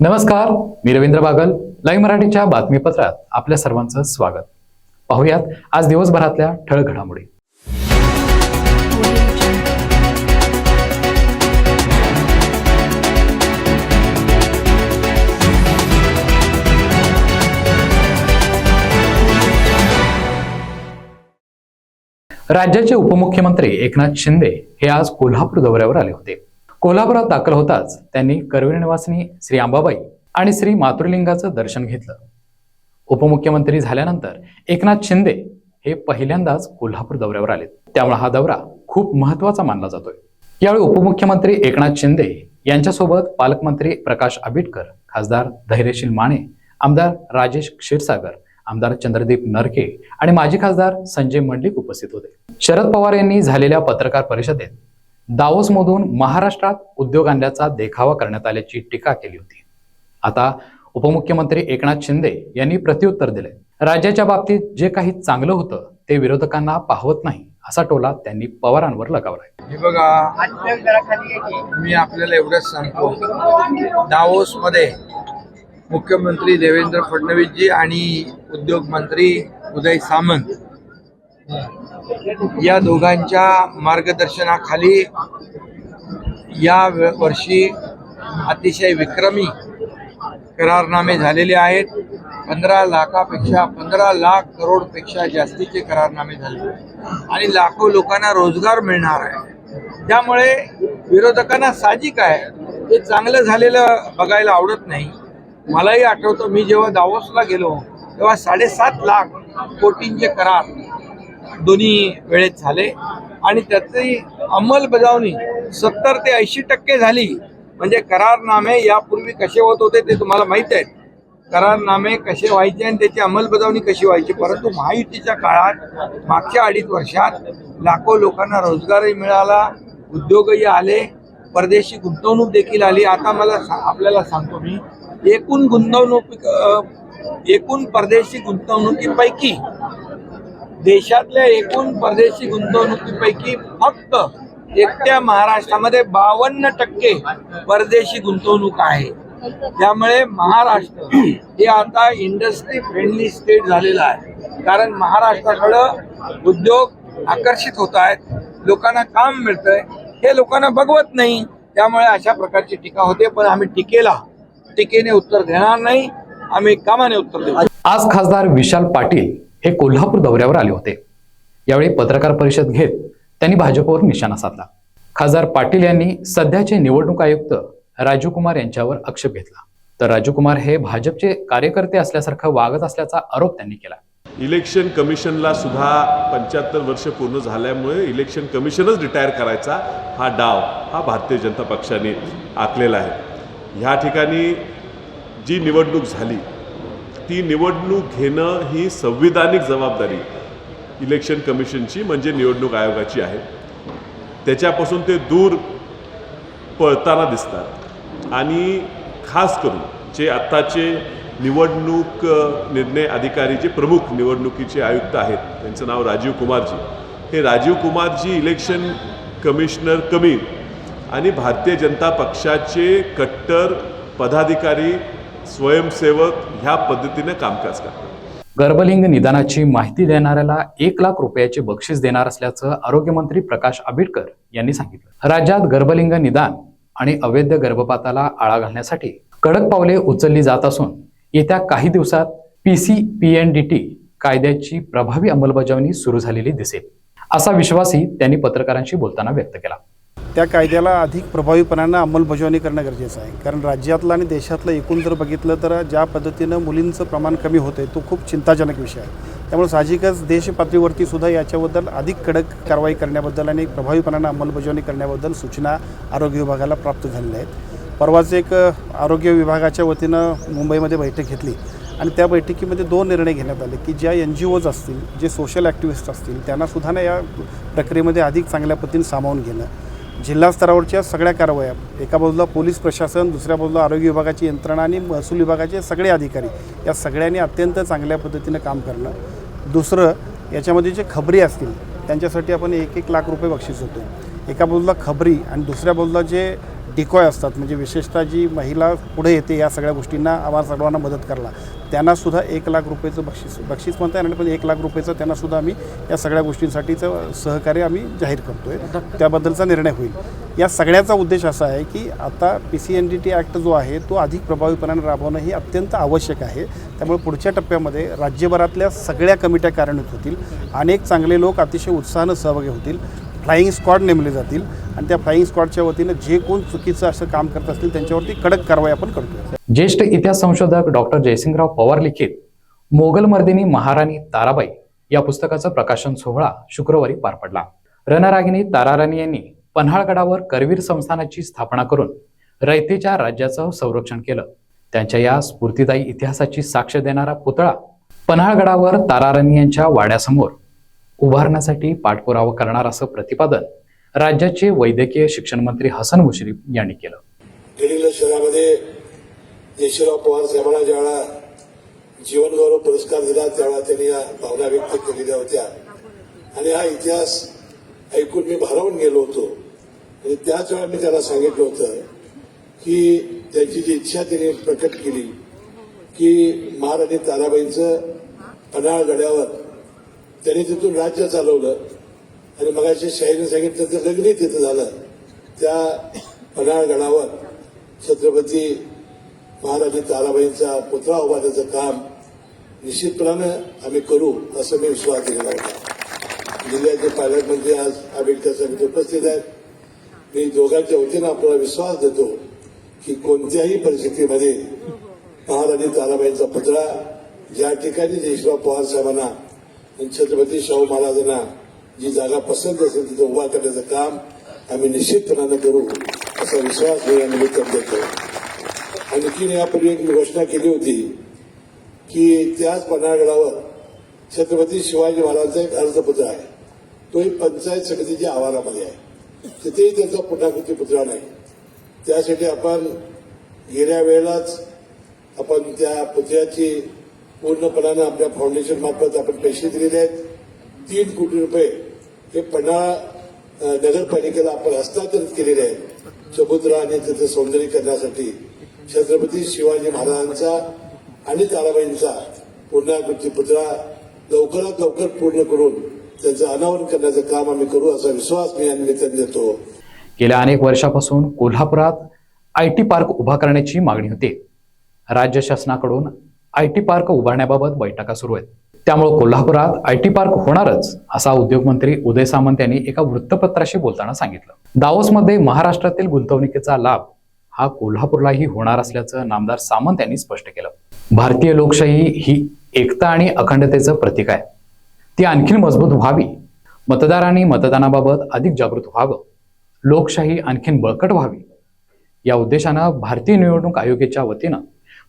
नमस्कार मी रवींद्र बागल लाईव्ह मराठीच्या बातमीपत्रात आपल्या सर्वांचं स्वागत. पाहुयात आज दिवसभरातल्या ठळक घडामोडी. राज्याचे उपमुख्यमंत्री एकनाथ शिंदे हे आज कोल्हापूर दौऱ्यावर आले होते. कोल्हापुरात दाखल होताच त्यांनी करवीर निवासिनी श्री अंबाबाई आणि श्री मातृलिंगाचं दर्शन घेतलं. उपमुख्यमंत्री झाल्यानंतर एकनाथ शिंदे हे पहिल्यांदाच कोल्हापूर दौऱ्यावर आले त्यामुळे हा दौरा खूप महत्त्वाचा मानला जातोय. यावेळी उपमुख्यमंत्री एकनाथ शिंदे यांच्यासोबत पालकमंत्री प्रकाश आंबेडकर खासदार धैर्यशील माने आमदार राजेश क्षीरसागर आमदार चंद्रदीप नरके आणि माजी खासदार संजय मंडलिक उपस्थित होते. शरद पवार यांनी झालेल्या पत्रकार परिषदेत दावोसमधून महाराष्ट्रात उद्योग आणल्याचा देखावा करण्यात आल्याची टीका केली होती. आता उपमुख्यमंत्री एकनाथ शिंदे यांनी प्रत्युत्तर दिले राज्याच्या बाबतीत जे काही चांगलं होतं ते विरोधकांना पाहवत नाही असा टोला त्यांनी पवारांवर लगावलाय. हे बघा मी आपल्याला एवढंच सांगतो. दावोस मध्ये मुख्यमंत्री देवेंद्र फडणवीसजी आणि उद्योग मंत्री उदय सामंत. या दोघांच्या मार्गदर्शनाखाली या वर्षी अतिशय विक्रमी करारनामे झालेले आहेत. पंधरा लाखापेक्षा पंधरा लाख करोडपेक्षा जास्तीचे करारनामे झाले. आणि लाखो लोकांना रोजगार मिळणार आहे. त्यामुळे विरोधकांना साहजिक आहे. ते चांगलं झालेलं बघायला आवडत नाही. मलाही आठवतं मी जेव्हा दावोसला गेलो तेव्हा साडेसात लाख कोटींचे करार दोन्ही वेळेत झाले. आणि त्याची अंमलबजावणी सत्तर ते ऐंशी टक्के झाली. म्हणजे करारनामे यापूर्वी कसे होत होते ते तुम्हाला माहीत आहेत. करारनामे कसे व्हायचे आणि त्याची अंमलबजावणी कशी व्हायची? परंतु महायुतीच्या काळात मागच्या अडीच वर्षात लाखो लोकांना रोजगारही मिळाला उद्योगही आले परदेशी गुंतवणूक देखील आली. आता मला सा- आपल्याला सांगतो मी एकूण गुंतवणूक एकूण परदेशी गुंतवणुकीपैकी देशातल्या एकूण परदेशी गुंतवणुकीपैकी फक्त एकट्या महाराष्ट्रामध्ये बावन्न टक्के परदेशी गुंतवणूक आहे. त्यामुळे महाराष्ट्र हे आता इंडस्ट्री फ्रेंडली स्टेट झालेलं आहे. कारण महाराष्ट्राकडं उद्योग आकर्षित होत आहेत. लोकांना काम मिळतंय. हे लोकांना बघवत नाही. त्यामुळे अशा प्रकारची टीका होते. पण आम्ही टीकेला. टीकेने उत्तर देणार नाही. आम्ही कामाने उत्तर देऊ. आज खासदार विशाल पाटील हे कोल्हापूर दौऱ्यावर आले होते. यावेळी पत्रकार परिषद घेत त्यांनी भाजपवर निशाणा साधला. खासदार पाटील यांनी सध्याचे निवडणूक आयुक्त राजू कुमार यांच्यावर आक्षेप घेतला. तर राजू कुमार हे भाजपचे कार्यकर्ते असल्यासारखं वागत असल्याचा आरोप त्यांनी केला. इलेक्शन कमिशनला सुद्धा पंच्याहत्तर वर्ष पूर्ण झाल्यामुळे इलेक्शन कमिशनच रिटायर करायचा हा डाव हा भारतीय जनता पक्षाने आखलेला आहे. ह्या ठिकाणी जी निवडणूक झाली ती निवडणूक घेणं ही संविधानिक जबाबदारी इलेक्शन कमिशनची म्हणजे निवडणूक आयोगाची आहे. त्याच्यापासून ते दूर पळताना दिसतात. आणि खास करून जे आत्ताचे निवडणूक निर्णय अधिकारी जे प्रमुख निवडणुकीचे आयुक्त आहेत त्यांचं नाव राजीव कुमारजी. हे राजीव कुमारजी इलेक्शन कमिशनर कमी आणि भारतीय जनता पक्षाचे कट्टर पदाधिकारी स्वयंसेवक ह्या पद्धतीने कामकाज करतात. गर्भलिंग निदानाची माहिती देणाऱ्याला एक लाख रुपयाचे बक्षीस देणार असल्याचं आरोग्यमंत्री प्रकाश आंबेडकर यांनी सांगितलं. राज्यात गर्भलिंग निदान आणि अवैध गर्भपाताला आळा घालण्यासाठी कडक पावले उचलली जात असून येत्या काही दिवसात पीसीपीएन डी टी कायद्याची प्रभावी अंमलबजावणी सुरू झालेली दिसेल असा विश्वासही त्यांनी पत्रकारांशी बोलताना व्यक्त केला. त्या कायद्याला अधिक प्रभावीपणानं अंमलबजावणी करणं गरजेचं आहे. कारण राज्यातलं आणि देशातलं एकूण जर बघितलं तर ज्या पद्धतीनं मुलींचं प्रमाण कमी होतं आहे तो खूप चिंताजनक विषय आहे. त्यामुळे साहजिकच देश पातळीवरती सुद्धा याच्याबद्दल अधिक कडक कारवाई करण्याबद्दल आणि प्रभावीपणानं अंमलबजावणी करण्याबद्दल सूचना आरोग्य विभागाला प्राप्त झालेल्या आहेत. परवाच एक आरोग्य विभागाच्या वतीनं मुंबईमध्ये बैठक घेतली आणि त्या बैठकीमध्ये दोन निर्णय घेण्यात आले की ज्या एन जी ओज असतील जे सोशल ॲक्टिव्हिस्ट असतील त्यांना सुद्धा ना या प्रक्रियेमध्ये अधिक चांगल्या पद्धतीने सामावून घेणं. जिल्हा स्तरावरच्या सगळ्या कारवाया एका बाजूला पोलीस प्रशासन दुसऱ्या बाजूला आरोग्य विभागाची यंत्रणा आणि महसूल विभागाचे सगळे अधिकारी या सगळ्यांनी अत्यंत चांगल्या पद्धतीनं काम करणं. दुसरं याच्यामध्ये जे खबरी असतील त्यांच्यासाठी आपण एक एक लाख रुपये बक्षीस होतो. एका बाजूला खबरी आणि दुसऱ्या बाजूला जे डिकॉय असतात. म्हणजे विशेषतः जी महिला पुढे येते या सगळ्या गोष्टींना आम्हाला सर्वांना मदत करला त्यांनासुद्धा एक लाख रुपयेचं बक्षीस बक्षीस म्हणता येणार नाही, पण एक लाख रुपयेचं त्यांनासुद्धा आम्ही या सगळ्या गोष्टींसाठीचं सहकार्य आम्ही जाहीर करतो आहे त्याबद्दलचा निर्णय होईल. या सगळ्याचा उद्देश असा आहे की आता P C N D T act जो आहे तो अधिक प्रभावीपणाने राबवणं हे अत्यंत आवश्यक आहे. त्यामुळे पुढच्या टप्प्यामध्ये राज्यभरातल्या सगळ्या कमिट्या कार्यान्वित होतील. अनेक चांगले लोक अतिशय उत्साहानं सहभागी होतील. फ्लाईंग स्क्वॉड नेमले जातील. आणि त्या फ्लाईंग स्क्वॉडच्या वतीनं जे कोण चुकीचं असं काम करत असतील त्यांच्यावरती कडक कारवाई आपण करतो. ज्येष्ठ इतिहास संशोधक डॉक्टर जयसिंगराव पवार लिखित मोगलमर्दिनी महाराणी ताराबाई या पुस्तकाचा प्रकाशन सोहळा शुक्रवारी पार पडला. रणरागिनी ताराराणी यांनी पन्हाळगडावर करवीर संस्थानाची स्थापना करून रयतेच्या राज्याचं संरक्षण केलं. त्यांच्या या स्फूर्तिदायी इतिहासाची साक्ष देणारा पुतळा पन्हाळगडावर ताराराणी यांच्या वाड्यासमोर उभारण्यासाठी पाठपुरावा करणार असं प्रतिपादन राज्याचे वैद्यकीय शिक्षण मंत्री हसन मुश्रीफ यांनी केलं. गडिंग्लज शहरामध्ये यशवराव पवार साहेबांना ज्यावेळा जीवनगौरव पुरस्कार दिला त्यावेळा त्यांनी या भावना व्यक्त केलेल्या होत्या. आणि हा इतिहास ऐकून मी भारावून गेलो होतो. आणि त्याच वेळा मी त्याला सांगितलं होतं की त्यांची जी इच्छा त्यांनी प्रकट केली की महाराणी ताराबाईंचं पन्हाळ गड्यावर त्यांनी तिथून राज्य चालवलं. आणि मगाशी शाहीने सांगितलं तर लग्न तिथं झालं. त्या पन्हाळगडावर छत्रपती महाराणी ताराबाईंचा पुतळा उभारण्याचं काम निश्चितपणानं आम्ही करू असं मी विश्वास दिलेला होता. जिल्ह्याचे पालकमंत्री आज आंबेडकर समिती उपस्थित आहेत. मी दोघांच्या वतीनं आपल्याला विश्वास देतो की कोणत्याही परिस्थितीमध्ये महाराणी ताराबाईंचा पुतळा ज्या ठिकाणी जयश्वराव पवार साहेबांना आणि छत्रपती शाहू महाराजांना जी जागा पसंत असेल तिथं उभा करण्याचं काम आम्ही निश्चितपणानं करू असा विश्वास मी या देतो आणखीन यापूर्वी एक घोषणा केली होती की त्याच पन्हाळगडावर छत्रपती शिवाजी महाराजांचा एक अर्धपुतळा आहे तोही पंचायत समितीच्या आवारामध्ये आहे तिथेही त्यांचा पुटाकृती पुतळा नाही त्यासाठी आपण गेल्या वेळेलाच आपण त्या पुतळ्याची पूर्णपणानं आपल्या फाउंडेशन मार्फत आपण पैसे दिलेले आहेत तीन कोटी रुपये हे पन्हाळा नगरपालिकेला आपण हस्तांतरित केलेले आहेत. चबुद्रा आणि तिथे सौंदर्यीकरणासाठी छत्रपती शिवाजी महाराजांचा आणि ताराबाईंचा पुनरावृत्ती पुतळा लवकरात लवकर पूर्ण करून त्यांचं अनावरण करण्याचं काम आम्ही करू असा विश्वास मी या निमित्ताने देतो. गेल्या अनेक वर्षापासून कोल्हापुरात आय टी पार्क उभा करण्याची मागणी होती. राज्य शासनाकडून आय टी पार्क उभारण्याबाबत बैठका सुरू आहेत. त्यामुळे कोल्हापुरात आय टी पार्क होणारच असा उद्योगमंत्री उदय सामंत यांनी एका वृत्तपत्राशी बोलताना सांगितलं. दावोसमध्ये महाराष्ट्रातील गुंतवणुकीचा लाभ हा कोल्हापूरलाही होणार असल्याचं नामदार सामंत यांनी स्पष्ट केलं. भारतीय लोकशाही ही एकता आणि अखंडतेचं प्रतीक आहे. ती आणखी मजबूत व्हावी. मतदारांनी मतदानाबाबत अधिक जागृत व्हावं. लोकशाही आणखीन बळकट व्हावी. या उद्देशानं भारतीय निवडणूक आयोगाच्या वतीनं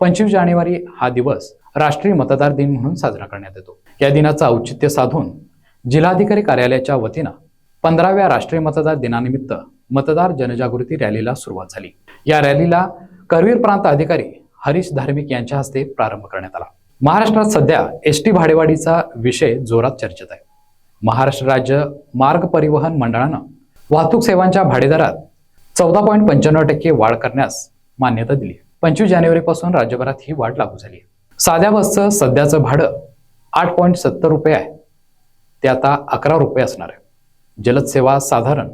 पंचवीस जानेवारी हा दिवस राष्ट्रीय मतदार दिन म्हणून साजरा करण्यात येतो. या दिनाचं औचित्य साधून जिल्हाधिकारी कार्यालयाच्या वतीनं पंधराव्या राष्ट्रीय मतदार दिनानिमित्त मतदार जनजागृती रॅलीला सुरुवात झाली. या रॅलीला करवीर प्रांत अधिकारी हरीश धार्मिक यांच्या हस्ते प्रारंभ करण्यात आला. महाराष्ट्रात सध्या एस टी भाडेवाढीचा विषय जोरात चर्चेत आहे. महाराष्ट्र राज्य मार्ग परिवहन मंडळानं वाहतूक सेवांच्या भाडेदरात चौदा पॉईंट पंच्याण्णव टक्के वाढ करण्यास मान्यता दिली पंचवीस जानेवारीपासून राज्यभरात ही वाढ लागू झाली आहे. साध्या बसचं सध्याचं भाडं आठ पॉईंट सत्तर रुपये आहे. ते आता अकरा रुपये असणार आहे. जलद सेवा साधारण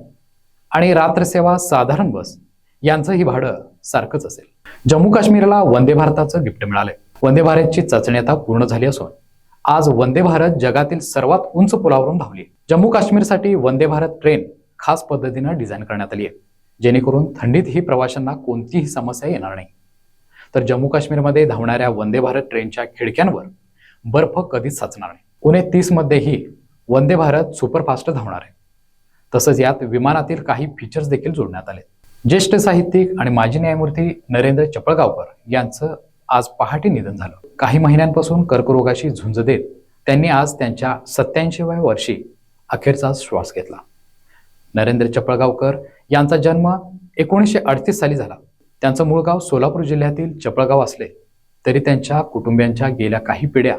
आणि रात्र सेवा साधारण बस यांचं ही भाडं सारखंच असेल. जम्मू काश्मीरला वंदे भारताचं गिफ्ट मिळालंय. वंदे भारतची चाचणी आता पूर्ण झाली असून आज वंदे भारत जगातील सर्वात उंच पुलावरून धावली जम्मू काश्मीरसाठी वंदे भारत ट्रेन खास पद्धतीनं डिझाईन करण्यात आली आहे. जेणेकरून थंडीत ही प्रवाशांना कोणतीही समस्या येणार नाही. तर जम्मू काश्मीरमध्ये धावणाऱ्या वंदे भारत ट्रेनच्या खिडक्यांवर बर्फ कधीच साचणार नाही. पुणे तीस मध्येही वंदे भारत सुपरफास्ट धावणार आहे. तसंच यात विमानातील काही फीचर्स देखील जोडण्यात आले ज्येष्ठ साहित्यिक आणि माजी न्यायमूर्ती नरेंद्र चपळगावकर यांचं आज पहाटे निधन झालं. काही महिन्यांपासून कर्करोगाशी झुंज देत त्यांनी आज त्यांच्या सत्याऐंशीव्या वर्षी अखेरचा श्वास घेतला. नरेंद्र चपळगावकर यांचा जन्म एकोणीसशे अडतीस साली झाला. त्यांचं मूळ गाव सोलापूर जिल्ह्यातील चपळगाव असले तरी त्यांच्या कुटुंबियांच्या गेल्या काही पिढ्या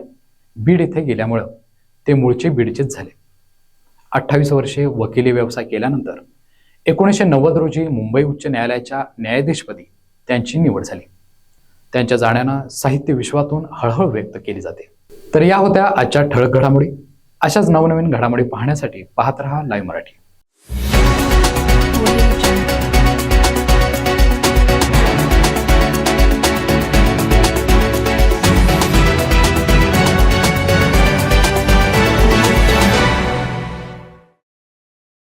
बीड येथे गेल्यामुळं ते मूळचे बीडचेच झाले. अठ्ठावीस वर्षे वकिली व्यवसाय केल्यानंतर एकोणीसशे नव्वद रोजी मुंबई उच्च न्यायालयाच्या न्यायाधीशपदी त्यांची निवड झाली. त्यांच्या जाण्यानं साहित्य विश्वातून हळहळ व्यक्त केली जाते. तर या होत्या आजच्या ठळक घडामोडी. अशाच नवनवीन घडामोडी पाहण्यासाठी पाहत रहा लाईव्ह मराठी.